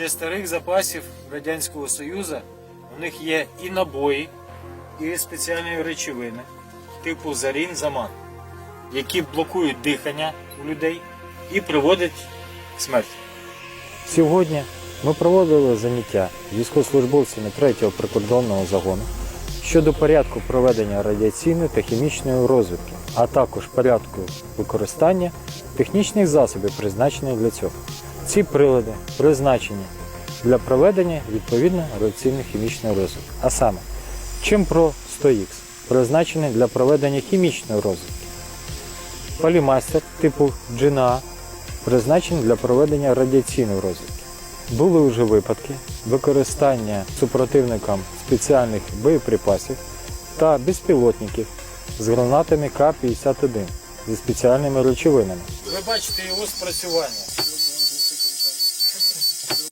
ще старих запасів Радянського Союзу у них є і набої, і спеціальні речовини, типу зарін заман, які блокують дихання у людей і приводять смерті. Сьогодні ми проводили заняття військовослужбовцями 3-го прикордонного загону щодо порядку проведення радіаційної та хімічної розвідки, а також порядку використання технічних засобів, призначених для цього. Ці прилади призначені для проведення відповідно радіаційної хімічної розвідки. А саме, Чимпро 100Х призначений для проведення хімічної розвідки. Полімастер типу GNA призначений для проведення радіаційної розвідки. Були вже випадки використання супротивникам спеціальних боєприпасів та безпілотників з гранатами К-51 зі спеціальними речовинами. Ви бачите його спрацювання.